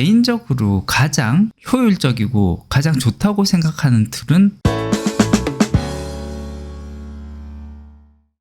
개인적으로 가장 효율적이고 가장 좋다고 생각하는 툴은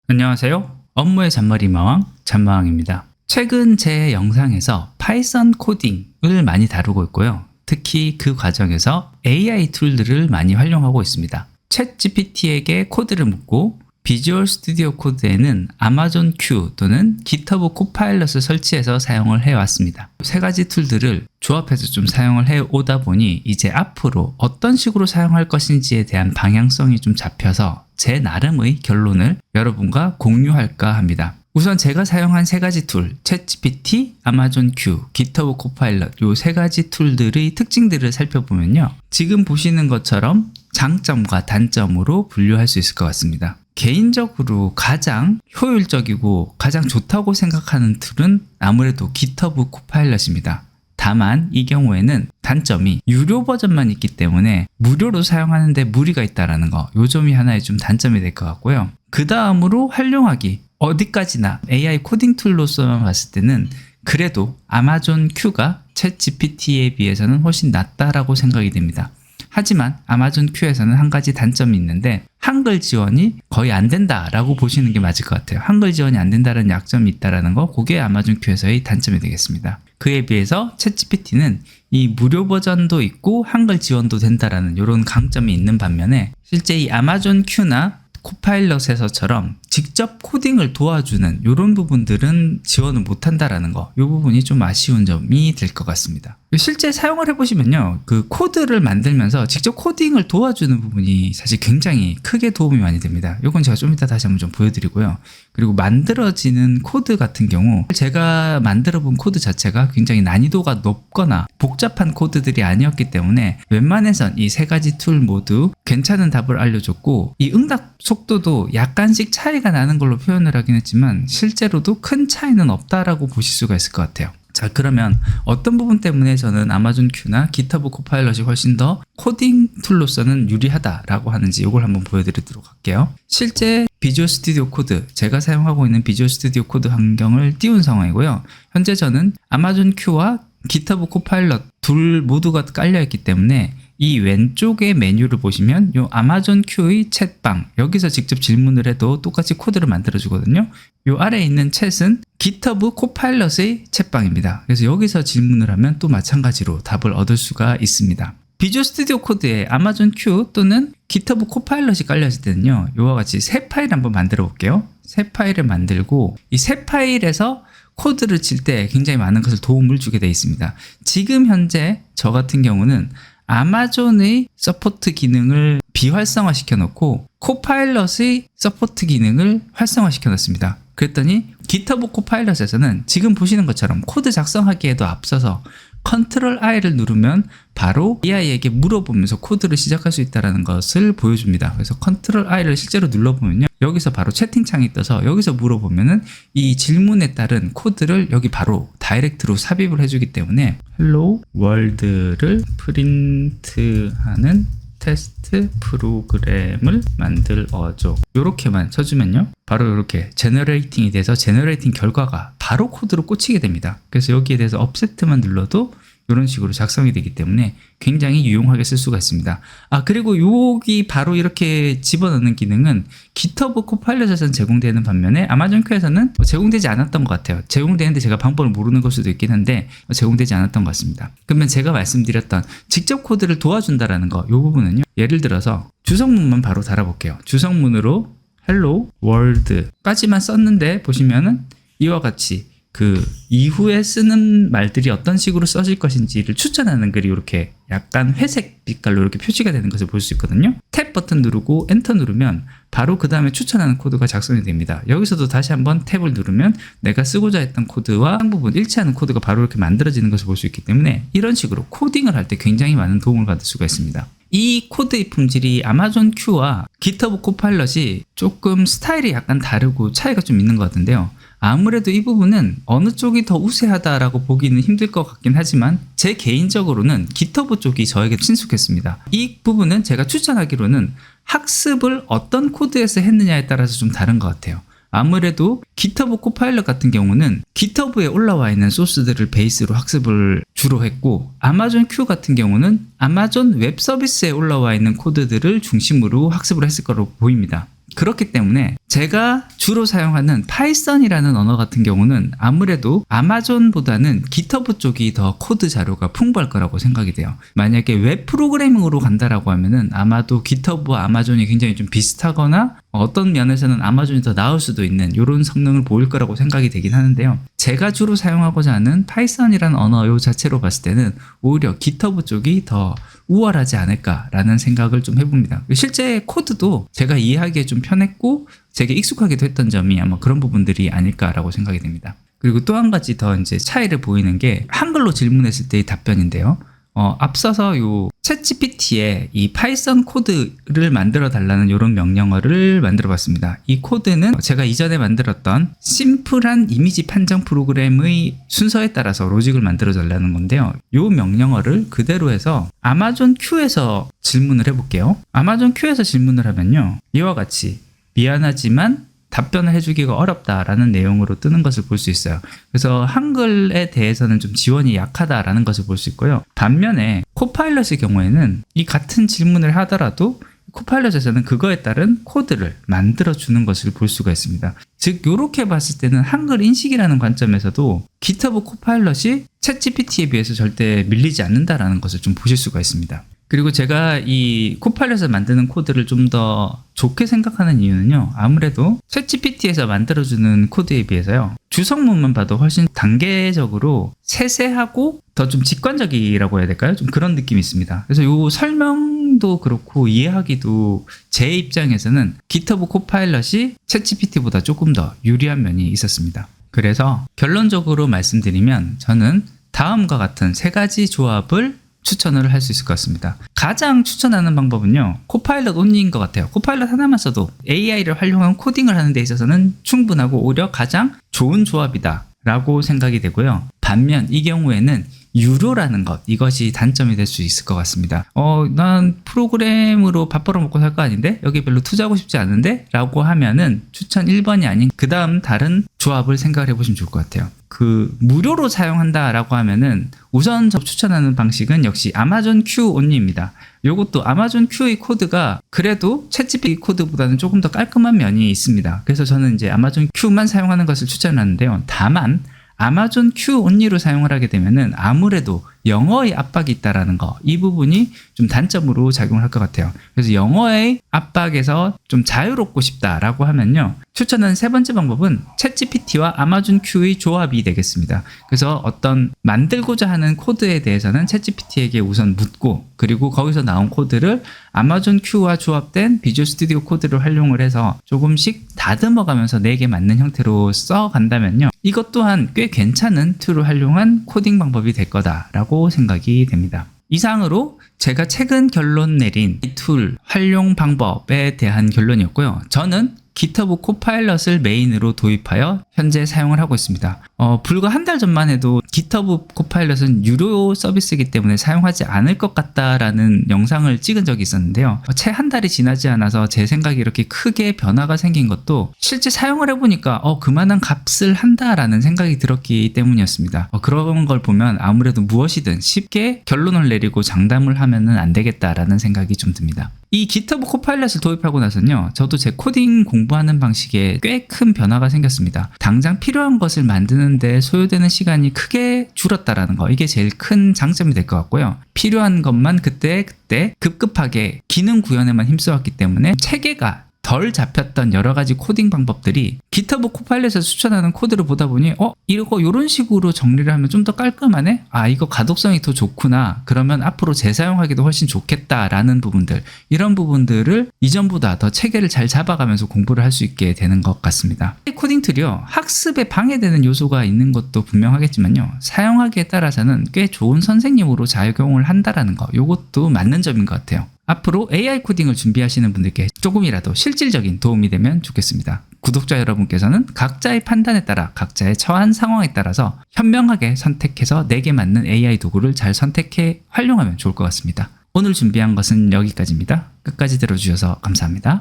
안녕하세요. 업무의 잔머리 마왕 잔마왕입니다. 최근 제 영상에서 파이썬 코딩을 많이 다루고 있고요. 특히 그 과정에서 AI 툴들을 많이 활용하고 있습니다. 챗 GPT에게 코드를 묻고 비주얼 스튜디오 코드에는 아마존 큐 또는 GitHub 코파일럿을 설치해서 사용을 해왔습니다. 세 가지 툴들을 조합해서 좀 사용을 해오다 보니 이제 앞으로 어떤 식으로 사용할 것인지에 대한 방향성이 좀 잡혀서 제 나름의 결론을 여러분과 공유할까 합니다. 우선 제가 사용한 세 가지 툴, 챗GPT, 아마존 큐, GitHub 코파일럿 요 세 가지 툴들의 특징들을 살펴보면요. 지금 보시는 것처럼 장점과 단점으로 분류할 수 있을 것 같습니다. 개인적으로 가장 효율적이고 가장 좋다고 생각하는 툴은 아무래도 GitHub 코파일럿입니다. 다만 이 경우에는 단점이 유료 버전만 있기 때문에 무료로 사용하는데 무리가 있다라는 거. 요 점이 하나의 좀 단점이 될 것 같고요. 그 다음으로 활용하기 어디까지나 AI 코딩 툴로서만 봤을 때는 그래도 아마존 큐가 챗 GPT에 비해서는 훨씬 낫다라고 생각이 됩니다. 하지만 아마존 큐에서는 한 가지 단점이 있는데 한글 지원이 거의 안 된다라고 보시는 게 맞을 것 같아요. 한글 지원이 안 된다는 약점이 있다라는 거, 그게 아마존 큐에서의 단점이 되겠습니다. 그에 비해서 챗GPT는 이 무료 버전도 있고 한글 지원도 된다라는 이런 강점이 있는 반면에 실제 이 아마존 큐나 코파일럿에서처럼 직접 코딩을 도와주는 이런 부분들은 지원을 못한다라는 거, 이 부분이 좀 아쉬운 점이 될 것 같습니다. 실제 사용을 해보시면요, 그 코드를 만들면서 직접 코딩을 도와주는 부분이 사실 굉장히 크게 도움이 많이 됩니다. 이건 제가 좀 이따 다시 한번 좀 보여드리고요. 그리고 만들어지는 코드 같은 경우 제가 만들어 본 코드 자체가 굉장히 난이도가 높거나 복잡한 코드들이 아니었기 때문에 웬만해선 이 세 가지 툴 모두 괜찮은 답을 알려줬고 이 응답 속도도 약간씩 차이가 나는 걸로 표현을 하긴 했지만 실제로도 큰 차이는 없다라고 보실 수가 있을 것 같아요. 자, 그러면 어떤 부분 때문에 저는 아마존 큐나 기타브 코파일럿이 훨씬 더 코딩 툴로서는 유리하다라고 하는지 이걸 한번 보여드리도록 할게요. 실제 비주얼 스튜디오 코드, 제가 사용하고 있는 비주얼 스튜디오 코드 환경을 띄운 상황이고요. 현재 저는 아마존 큐와 기타브 코파일럿 둘 모두가 깔려 있기 때문에 이 왼쪽의 메뉴를 보시면 요 아마존 큐의 챗방 여기서 직접 질문을 해도 똑같이 코드를 만들어 주거든요. 요 아래에 있는 챗은 GitHub 코파일럿의 챗방입니다. 그래서 여기서 질문을 하면 또 마찬가지로 답을 얻을 수가 있습니다. 비주얼 스튜디오 코드에 아마존 큐 또는 GitHub 코파일럿이 깔려있을 때는요. 이와 같이 새 파일 한번 만들어 볼게요. 새 파일을 만들고 이 새 파일에서 코드를 칠 때 굉장히 많은 것을 도움을 주게 되어 있습니다. 지금 현재 저 같은 경우는 아마존의 서포트 기능을 비활성화 시켜 놓고 코파일럿의 서포트 기능을 활성화 시켜 놨습니다. 그랬더니 기터브 코파일럿에서는 지금 보시는 것처럼 코드 작성하기에도 앞서서 컨트롤 I를 누르면 바로 AI에게 물어보면서 코드를 시작할 수 있다는 것을 보여줍니다. 그래서 컨트롤 I를 실제로 눌러보면요. 여기서 바로 채팅창이 떠서 여기서 물어보면은 이 질문에 따른 코드를 여기 바로 다이렉트로 삽입을 해주기 때문에 헬로 월드를 프린트하는 테스트 프로그램을 만들어줘. 이렇게만 쳐주면요. 바로 이렇게 제너레이팅이 돼서 제너레이팅 결과가 바로 코드로 꽂히게 됩니다. 그래서 여기에 대해서 업세트만 눌러도 이런 식으로 작성이 되기 때문에 굉장히 유용하게 쓸 수가 있습니다. 아 그리고 여기 바로 이렇게 집어넣는 기능은 GitHub 코파일럿에서는 제공되는 반면에 아마존 큐에서는 제공되지 않았던 것 같아요. 제공되는데 제가 방법을 모르는 걸 수도 있긴 한데 제공되지 않았던 것 같습니다. 그러면 제가 말씀드렸던 직접 코드를 도와준다라는 거, 이 부분은요. 예를 들어서 주성문만 바로 달아볼게요. 주성문으로 hello world까지만 썼는데 보시면은 이와 같이 그 이후에 쓰는 말들이 어떤 식으로 써질 것인지를 추천하는 글이 이렇게 약간 회색 빛깔로 이렇게 표시가 되는 것을 볼 수 있거든요. 탭 버튼 누르고 엔터 누르면 바로 그 다음에 추천하는 코드가 작성이 됩니다. 여기서도 다시 한번 탭을 누르면 내가 쓰고자 했던 코드와 한 부분 일치하는 코드가 바로 이렇게 만들어지는 것을 볼 수 있기 때문에 이런 식으로 코딩을 할 때 굉장히 많은 도움을 받을 수가 있습니다. 이 코드의 품질이 아마존 큐와 기터브 코파일럿이 조금 스타일이 약간 다르고 차이가 좀 있는 것 같은데요. 아무래도 이 부분은 어느 쪽이 더 우세하다라고 보기는 힘들 것 같긴 하지만 제 개인적으로는 기터브 쪽이 저에게 친숙했습니다. 이 부분은 제가 추천하기로는 학습을 어떤 코드에서 했느냐에 따라서 좀 다른 것 같아요. 아무래도 기터브 코파일럿 같은 경우는 기터브에 올라와 있는 소스들을 베이스로 학습을 주로 했고 아마존 큐 같은 경우는 아마존 웹 서비스에 올라와 있는 코드들을 중심으로 학습을 했을 거로 보입니다. 그렇기 때문에 제가 주로 사용하는 파이썬이라는 언어 같은 경우는 아무래도 아마존보다는 기터브 쪽이 더 코드 자료가 풍부할 거라고 생각이 돼요. 만약에 웹 프로그래밍으로 간다라고 하면은 아마도 기터브와 아마존이 굉장히 좀 비슷하거나 어떤 면에서는 아마존이 더 나을 수도 있는 이런 성능을 보일 거라고 생각이 되긴 하는데요. 제가 주로 사용하고자 하는 파이썬이라는 언어 요 자체로 봤을 때는 오히려 기터브 쪽이 더 우월하지 않을까라는 생각을 좀 해봅니다. 실제 코드도 제가 이해하기에 좀 편했고 제게 익숙하기도 했던 점이 아마 그런 부분들이 아닐까라고 생각이 됩니다. 그리고 또 한 가지 더 이제 차이를 보이는 게 한글로 질문했을 때의 답변인데요. 어, 앞서서 요 챗GPT에 이 파이썬 코드를 만들어 달라는 이런 명령어를 만들어 봤습니다. 이 코드는 제가 이전에 만들었던 심플한 이미지 판정 프로그램의 순서에 따라서 로직을 만들어 달라는 건데요. 요 명령어를 그대로 해서 아마존 큐에서 질문을 해 볼게요. 아마존 큐에서 질문을 하면요. 이와 같이 미안하지만 답변을 해주기가 어렵다라는 내용으로 뜨는 것을 볼 수 있어요. 그래서 한글에 대해서는 좀 지원이 약하다라는 것을 볼 수 있고요. 반면에 코파일럿의 경우에는 이 같은 질문을 하더라도 코파일럿에서는 그거에 따른 코드를 만들어 주는 것을 볼 수가 있습니다. 즉 이렇게 봤을 때는 한글 인식이라는 관점에서도 기터브 코파일럿이 챗 GPT에 비해서 절대 밀리지 않는다라는 것을 좀 보실 수가 있습니다. 그리고 제가 이 코파일럿을 만드는 코드를 좀 더 좋게 생각하는 이유는요. 아무래도 챗GPT에서 만들어주는 코드에 비해서요. 주성문만 봐도 훨씬 단계적으로 세세하고 더 좀 직관적이라고 해야 될까요? 좀 그런 느낌이 있습니다. 그래서 이 설명도 그렇고 이해하기도 제 입장에서는 기터브 코파일럿이 챗GPT보다 조금 더 유리한 면이 있었습니다. 그래서 결론적으로 말씀드리면 저는 다음과 같은 세 가지 조합을 추천을 할 수 있을 것 같습니다. 가장 추천하는 방법은요, 코파일럿 온리인 것 같아요. 코파일럿 하나만 써도 AI를 활용한 코딩을 하는 데 있어서는 충분하고 오히려 가장 좋은 조합이다. 라고 생각이 되고요. 반면 이 경우에는 유료라는 것 이것이 단점이 될 수 있을 것 같습니다. 어, 난 프로그램으로 밥 벌어 먹고 살 거 아닌데 여기 별로 투자하고 싶지 않은데라고 하면은 추천 1번이 아닌 그 다음 다른 조합을 생각을 해보시면 좋을 것 같아요. 그 무료로 사용한다라고 하면은 우선 저 추천하는 방식은 역시 아마존 큐 온리입니다. 요것도 아마존 큐의 코드가 그래도 챗GPT 코드보다는 조금 더 깔끔한 면이 있습니다. 그래서 저는 이제 아마존 큐만 사용하는 것을 추천하는데요. 다만 아마존 큐 온리로 사용을 하게 되면은 아무래도 영어의 압박이 있다라는 거, 이 부분이 좀 단점으로 작용을 할 것 같아요. 그래서 영어의 압박에서 좀 자유롭고 싶다라고 하면요. 추천하는 세 번째 방법은 챗GPT와 아마존 큐의 조합이 되겠습니다. 그래서 어떤 만들고자 하는 코드에 대해서는 챗GPT에게 우선 묻고 그리고 거기서 나온 코드를 아마존 큐와 조합된 비주얼 스튜디오 코드를 활용을 해서 조금씩 다듬어 가면서 내게 맞는 형태로 써 간다면요. 이것 또한 꽤 괜찮은 툴을 활용한 코딩 방법이 될 거다라고 생각이 됩니다. 이상으로 제가 최근 결론 내린 이 툴 활용 방법에 대한 결론이었고요. 저는 기터브 코파일럿을 메인으로 도입하여 현재 사용을 하고 있습니다. 어, 불과 한 달 전만 해도 기터브 코파일럿은 유료 서비스이기 때문에 사용하지 않을 것 같다라는 영상을 찍은 적이 있었는데요. 채 한 달이 지나지 않아서 제 생각이 이렇게 크게 변화가 생긴 것도 실제 사용을 해보니까 어, 그만한 값을 한다라는 생각이 들었기 때문이었습니다. 어, 그런 걸 보면 아무래도 무엇이든 쉽게 결론을 내리고 장담을 하면은 안 되겠다라는 생각이 좀 듭니다. 이 기터브 코파일럿을 도입하고 나서는요, 저도 제 코딩 공부하는 방식에 꽤 큰 변화가 생겼습니다. 당장 필요한 것을 만드는데 소요되는 시간이 크게 줄었다라는 거, 이게 제일 큰 장점이 될 것 같고요. 필요한 것만 그때 그때 급급하게 기능 구현에만 힘써왔기 때문에 체계가 덜 잡혔던 여러 가지 코딩 방법들이 기터브 코파일럿에서 추천하는 코드를 보다 보니 어 이거 이런 식으로 정리를 하면 좀 더 깔끔하네? 아 이거 가독성이 더 좋구나. 그러면 앞으로 재사용하기도 훨씬 좋겠다라는 부분들. 이런 부분들을 이전보다 더 체계를 잘 잡아가면서 공부를 할 수 있게 되는 것 같습니다. 이 코딩 툴이요 학습에 방해되는 요소가 있는 것도 분명하겠지만요 사용하기에 따라서는 꽤 좋은 선생님으로 작용을 한다라는 거 이것도 맞는 점인 것 같아요 앞으로 AI 코딩을 준비하시는 분들께 조금이라도 실질적인 도움이 되면 좋겠습니다. 구독자 여러분께서는 각자의 판단에 따라 각자의 처한 상황에 따라서 현명하게 선택해서 내게 맞는 AI 도구를 잘 선택해 활용하면 좋을 것 같습니다. 오늘 준비한 것은 여기까지입니다. 끝까지 들어주셔서 감사합니다.